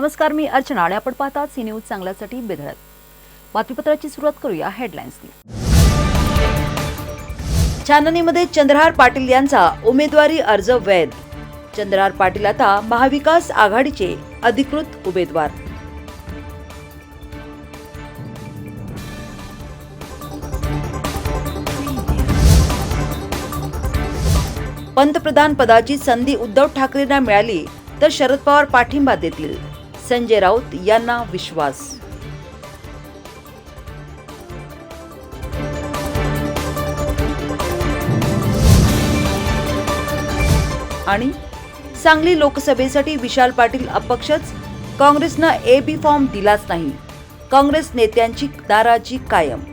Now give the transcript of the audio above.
नमस्कार मी अर्चना आणि आपण पाहतात सी न्यूज चांगल्यासाठी बेधडक बातमीपत्राची सुरुवात करूया हेडलाईन्सनी चांदणीमध्ये चंद्रहार पाटील यांचा उमेदवारी अर्ज वैध. चंद्रहार पाटील आता महाविकास आघाडीचे अधिकृत उमेदवार. पंतप्रधान पदाची संधी उद्धव ठाकरेंना मिळाली तर शरद पवार पाठिंबा देतील. संजय राऊत यांना विश्वास. आणि सांगली लोकसभेसाठी विशाल पाटील अपक्षच काँग्रेसनं ए बी फॉर्म दिलाच नाही. काँग्रेस नेत्यांची नाराजी कायम.